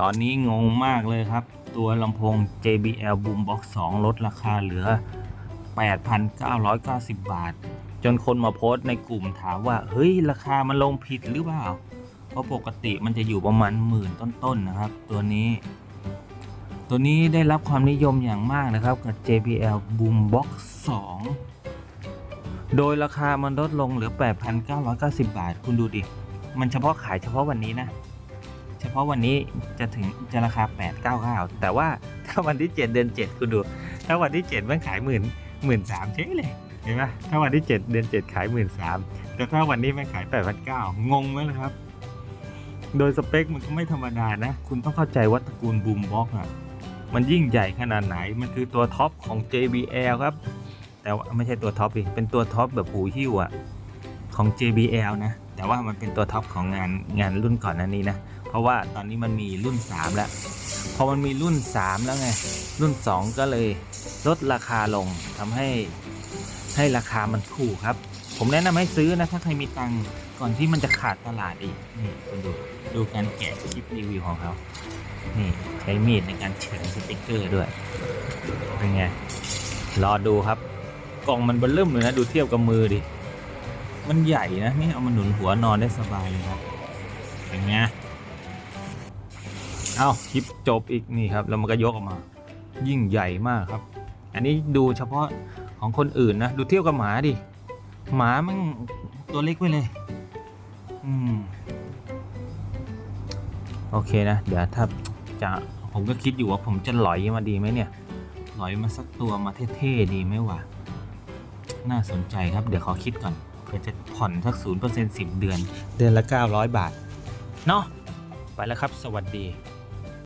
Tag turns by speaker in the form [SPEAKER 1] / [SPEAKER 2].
[SPEAKER 1] ตอนนี้งงมากเลยครับ ตัวลำโพง JBL Boombox 2 ลดราคาเหลือ 8,990 บาท จนคนมาโพสต์ในกลุ่มถามว่า เฮ้ย ราคามันลงผิดหรือเปล่า เพราะปกติมันจะอยู่ประมาณหมื่นต้นๆนะครับ ตัวนี้ ตัวนี้ได้รับความนิยมอย่างมากนะครับ กับ JBL Boombox 2 โดยราคามันลดลงเหลือ 8,990 บาท คุณดูดิ มันเฉพาะขายเฉพาะวันนี้นะ เฉพาะวันนี้จะถึงจะราคา 899 แต่ว่าถ้าวันที่ 7 เดือน 7 คุณดู ถ้าวันที่ 7 มันขายหมื่นหมื่นสามเฉยเลยเห็นไหมถ้าวันที่ 7 เดือน 7 ขายหมื่นสามแต่ถ้าวันนี้มันขาย 8,900งงไหมล่ะครับ โดยสเปคมันก็ไม่ธรรมดานะ คุณต้องเข้าใจว่าตระกูลบูมบ็อกอะมันยิ่งใหญ่ขนาดไหน มันคือตัวท็อปของ JBL ครับ แต่ว่าไม่ใช่ตัวท็อปดิเป็นตัวท็อปแบบหูหิ้วอะของ JBL นะ แต่ว่ามันเป็นตัวท็อปของงานงานรุ่นก่อนนั้นนี้นะ เพราะว่าตอนนี้มันมีรุ่น 3 แล้ว พอมันมีรุ่น 3 แล้วไง รุ่น 2 ก็เลยลดราคาลงทำให้ให้ราคามันถูกครับ ผมแนะนำให้ซื้อนะ ถ้าใครมีตังก่อนที่มันจะขาดตลาดอีก นี่คุณดูดูการแกะคลิปรีวิวของเขานี่ใช้มีดในการเฉือนสติกเกอร์ด้วย เป็นไง รอดูครับ กล่องมันเบนเริ่มเลยนะ ดูเทียบกับมือดิ มันใหญ่นะนี่เอามาหนุนหัวนอนได้สบายเลยครับเป็นไงเอาคลิปจบอีกนี่ครับแล้วมันก็ยกออกมา ยิ่งใหญ่มากครับ อันนี้ดูเฉพาะของคนอื่นนะดูเที่ยบกับหมาดิหมามันตัวเล็กไปเลย อืมโอเคนะ เดี๋ยวถ้าจะผมก็คิดอยู่ว่าผมจะหลอยมาดีไหมเนี่ย หลอยมาสักตัวมาเท่ๆดีไหมวะน่าสนใจครับ เดี๋ยวขอคิดก่อน เพื่อจะผ่อนสักศูนย์เปอร์เซ็นต์สิบเดือน เดือนละ 900 บาท เนาะไปแล้วครับ สวัสดี